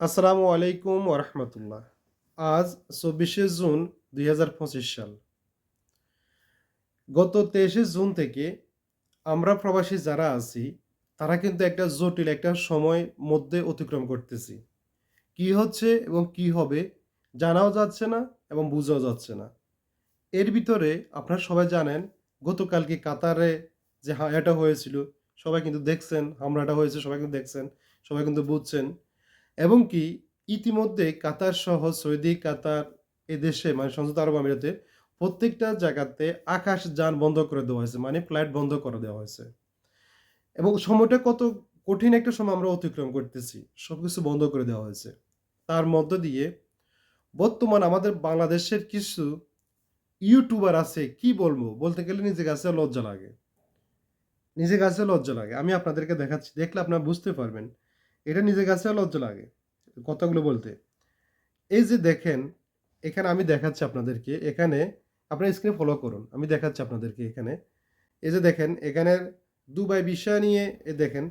আসসালামু আলাইকুম ওরহমতুল্লাহ আজ চব্বিশে জুন দুই হাজার পঁচিশ সাল। গত তেইশে জুন থেকে আমরা প্রবাসী যারা আছি, তারা কিন্তু একটা জটিল একটা সময় মধ্যে অতিক্রম করতেছি। কি হচ্ছে এবং কি হবে জানাও যাচ্ছে না এবং বোঝাও যাচ্ছে না। এর ভিতরে আপনারা সবাই জানেন, গতকালকে কাতারে যে হায়াটা হয়েছিল, সবাই কিন্তু দেখছেন, হামলাটা হয়েছে, সবাই কিন্তু দেখছেন, সবাই কিন্তু বুঝছেন। এবং কি ইতিমধ্যে কাতার সহ সৌদি, কাতার এদেশে মানে সংযুক্ত আরব আমিরাতে প্রত্যেকটা জায়গাতে আকাশ যান বন্ধ করে দেওয়া হয়েছে মানে ফ্লাইট বন্ধ করে দেওয়া হয়েছে। এবং সময়টা কত কঠিন একটা সময় আমরা অতিক্রম করতেছি সব কিছু বন্ধ করে দেওয়া হয়েছে। তার মধ্য দিয়ে বর্তমান আমাদের বাংলাদেশের কিছু ইউটিউবার আছে, কি বলব? বলতে গেলে নিজে কাছে লজ্জা লাগে। নিজে কাছে লজ্জা লাগে। আমি আপনাদেরকে দেখাচ্ছি, দেখলে আপনারা বুঝতে পারবেন এটা নিজের কাছে লজ্জা লাগে, কথাগুলো বলতে। এই যে দেখেন, এখানে আমি দেখাচ্ছি আপনাদেরকে, এখানে আপনার স্ক্রিনে ফলো করুন, আমি দেখাচ্ছি আপনাদেরকে এখানে। এই যে দেখেন, এখানের দুবাই ভিসা নিয়ে এ দেখেন,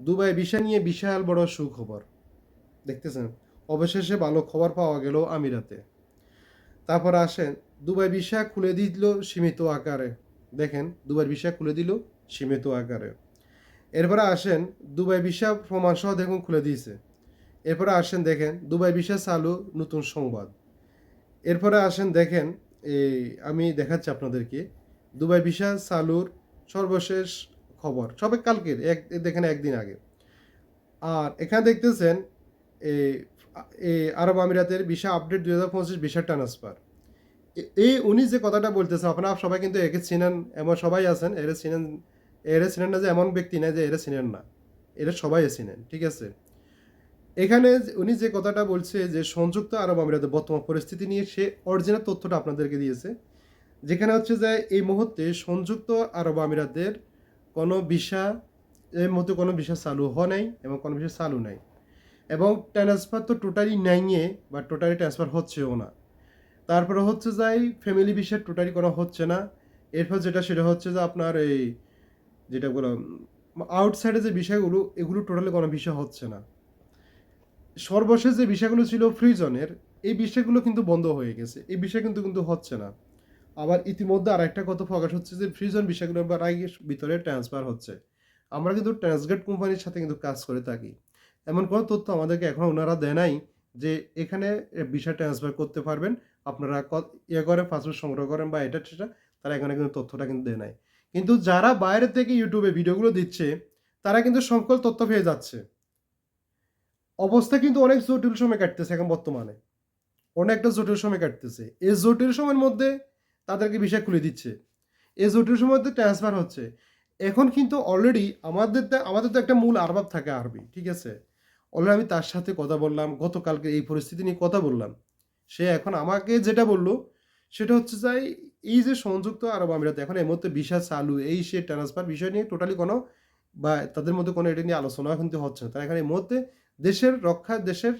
দুবাই ভিসা নিয়ে বিশাল বড় সুখবর। দেখতেছেন? অবশেষে ভালো খবর পাওয়া গেল আমিরাতে। তারপর আসেন, দুবাই ভিসা খুলে দিল সীমিত আকারে। দেখেন, দুবাই ভিসা খুলে দিল সীমিত আকারে। এরপরে আসেন দুবাই ভিসা প্রমাণ সহ দেখুন খুলে দিয়েছে। এরপরে আসেন দেখেন দুবাই ভিসা চালু নতুন সংবাদ। এরপরে আসেন দেখেন, এই আমি দেখাচ্ছি আপনাদেরকে, দুবাই ভিসা চালুর সর্বশেষ খবর। সবে কালকের, এক, দেখেন একদিন আগে। আর এখানে দেখতেছেন এই আরব আমিরাতের ভিসা আপডেট দুই হাজার পঁচিশ ভিসা ট্রান্সফার। এই উনি যে কথাটা বলতেছেন, আপনারা সবাই কিন্তু একে চিনেন, এমন সবাই আছেন এরা চিনেন এরা চিনেন না যে এমন ব্যক্তি না যে এরা চিনেন না। এরা সবাই চিনেন, ঠিক আছে? এখানে যে- উনি যে কথাটা বলছে যে সংযুক্ত আরব আমিরাতের বর্তমান পরিস্থিতি নিয়ে, সে অরিজিনাল তথ্যটা আপনাদেরকে দিয়েছে। যেখানে হচ্ছে যে এই মুহূর্তে সংযুক্ত আরব আমিরাতের কোনো ভিসা, এর মধ্যে কোনো ভিসা চালু হয় নাই এবং কোনো ভিসা চালু নাই। এবং ট্রান্সফার তো টোটালি নাইয়ে বা টোটালি ট্রান্সফার হচ্ছেও না। তারপরে হচ্ছে যাই ফ্যামিলি ভিসা টোটালি কোনো হচ্ছে না। এরপর যেটা সেটা হচ্ছে যে আপনার এই যেটা বলো আউটসাইডে যে বিষয়গুলো, এগুলো টোটালি কোনো বিষয় হচ্ছে না। সর্বশেষ যে বিষয়গুলো ছিল ফ্রি জোনের এই বিষয়গুলো কিন্তু বন্ধ হয়ে গেছে। এই বিষয় কিন্তু কিন্তু হচ্ছে না। আবার ইতিমধ্যে আর একটা কথা প্রকাশ হচ্ছে যে ফ্রি জোন বিষয়গুলো আবার আগে ভিতরে ট্রান্সফার হচ্ছে। আমরা কিন্তু ট্রান্সগেট কোম্পানির সাথে কিন্তু কাজ করে থাকি। এমন কোনো তথ্য আমাদেরকে এখন ওনারা দেয় নাই যে, এখানে বিষয় ট্রান্সফার করতে পারবেন। আপনারা ইয়ে করেন পাসপোর্ট সংগ্রহ করেন বা এটা সেটা, তারা এখানে কিন্তু তথ্যটা কিন্তু দেয় নাই। কিন্তু যারা বাইরে থেকে ইউটিউবে ভিডিওগুলো দিচ্ছে, তারা কিন্তু সকল তথ্য পেয়ে যাচ্ছে। অবস্থা কিন্তু অনেক জটিল সময় কাটতেছে এখন বর্তমানে। অনেকটা জটিল সময় কাটতেছে। এই জটিল সময়ের মধ্যে তাদেরকে বিষয় খুলে দিচ্ছে। এই জটিল সময়ের মধ্যে ট্রান্সফার হচ্ছে। এখন কিন্তু অলরেডি আমাদের আমাদের তো একটা মূল আরবাব থাকে আরবি, ঠিক আছে? অলরেডি আমি তার সাথে কথা বললাম, গতকালকে এই পরিস্থিতি নিয়ে কথা বললাম। সে এখন আমাকে যেটা বলল সেটা হচ্ছে যাই এই যে সংযুক্ত আরব আমিরাত, এখন এই মুহূর্তে ভিসা চালু, এই সে ট্রান্সফার বিষয় নিয়ে টোটালি কোনো বা তাদের মধ্যে কোনো এটা নিয়ে আলোচনা কিন্তু হচ্ছে না। তারা এখানে এই মুহূর্তে দেশের রক্ষা, দেশের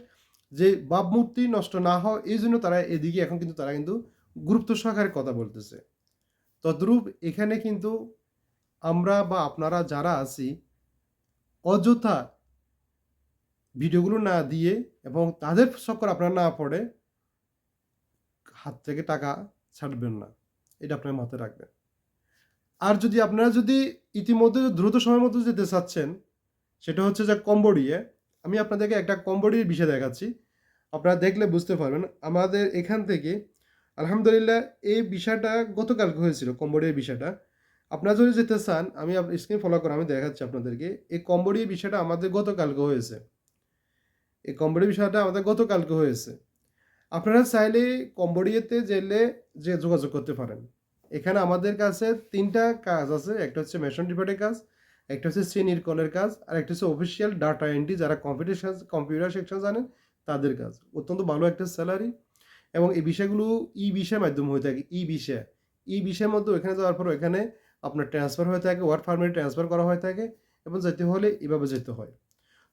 যে ভাবমূর্তি নষ্ট না হয় এই জন্য তারা এদিকে এখন কিন্তু তারা কিন্তু গুরুত্ব সহকারে কথা বলতেছে। তদ্রূপ এখানে কিন্তু আমরা বা আপনারা যারা আছি, অযথা ভিডিওগুলো না দিয়ে এবং তাদের চক্কর আপনারা না পড়ে হাত থেকে টাকা ছাড়বেন না। এটা আপনার মাথায় রাখবেন। আর যদি আপনারা যদি ইতিমধ্যে দ্রুত সময়ের মধ্যে যেতে চাচ্ছেন, সেটা হচ্ছে যে কম্বোডিয়া, আমি আপনাদেরকে একটা কম্বোডির বিষয় দেখাচ্ছি। আপনারা দেখলে বুঝতে পারবেন, আমাদের এখান থেকে আলহামদুলিল্লাহ এই বিষয়টা গতকালকে হয়েছিল, কম্বোডিয়ার বিষয়টা। আপনারা যদি যেতে চান, আমি স্ক্রিন ফলো করে আমি দেখাচ্ছি আপনাদেরকে। এই কম্বোডিয়ার বিষয়টা আমাদের গতকালকে হয়েছে। এই কম্বোডিয়া বিষয়টা আমাদের গতকালকে হয়েছে। আপনারা চাইলে কম্বোডিয়াতে জেলে যে যোগাযোগ করতে পারেন। এখানে আমাদের কাছে তিনটা কাজ আছে, একটা হচ্ছে মেশন ডিপার্টের কাজ, একটা হচ্ছে সিনিয়র কলের কাজ, আর একটা হচ্ছে অফিসিয়াল ডাটা এন্ট্রি যারা কম্পিউটার কম্পিউটার সেকশন জানেন তাদের কাজ। অত্যন্ত ভালো একটা স্যালারি এবং এই বিষয়গুলো ই বিষয়ের মাধ্যমে হয়ে থাকে, ই বিষয়। ই বিষয়ের মধ্যে ওখানে যাওয়ার পর ওখানে আপনার ট্রান্সফার হয়ে থাকে ওয়ার্ক ফার্মে ট্রান্সফার করা হয়ে থাকে এবং যেতে হলে এভাবে যেতে হয়।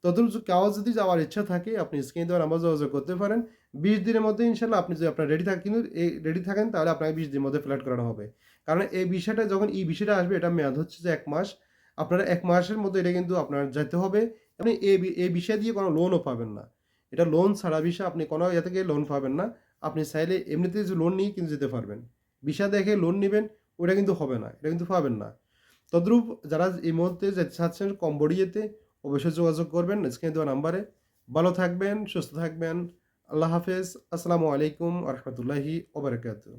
তদরূপ কাওয়া যদি যাওয়ার ইচ্ছা থাকে, আপনি স্ক্রিনে দেওয়ার আমার যোগাযোগ করতে পারেন। বিশ দিনের মধ্যে ইনশাল্লাহ আপনি যদি আপনার রেডি থাকেন, কিন্তু রেডি থাকেন, তাহলে আপনাকে বিশ দিনের মধ্যে ফ্ল্যাট করানো হবে। কারণ এই বিষয়টা যখন, এই বিষয়টা আসবে, এটা মেয়াদ হচ্ছে যে এক মাস। আপনারা এক মাসের মধ্যে এটা কিন্তু আপনার যেতে হবে। আপনি এই বিষয় দিয়ে কোনো লোনও পাবেন না। এটা লোন ছাড়া বিষয়, আপনি কোনো ইয়ে থেকে লোন পাবেন না। আপনি চাইলে এমনিতে কিছু লোন নিয়ে কিন্তু যেতে পারবেন। বিষয় দেখে লোন নেবেন, ওটা কিন্তু হবে না, এটা কিন্তু পাবেন না। তদ্রুপ যারা এই মুহূর্তে যেতে চাচ্ছেন কম্বোডিয়াতে অবশ্যই যোগাযোগ করবেন স্ক্রিনে দেওয়া নাম্বারে। ভালো থাকবেন, সুস্থ থাকবেন। আল্লাহ হাফেজ। আসসালামু আলাইকুম আ রহমতুল্লাহি ওবরাকাতু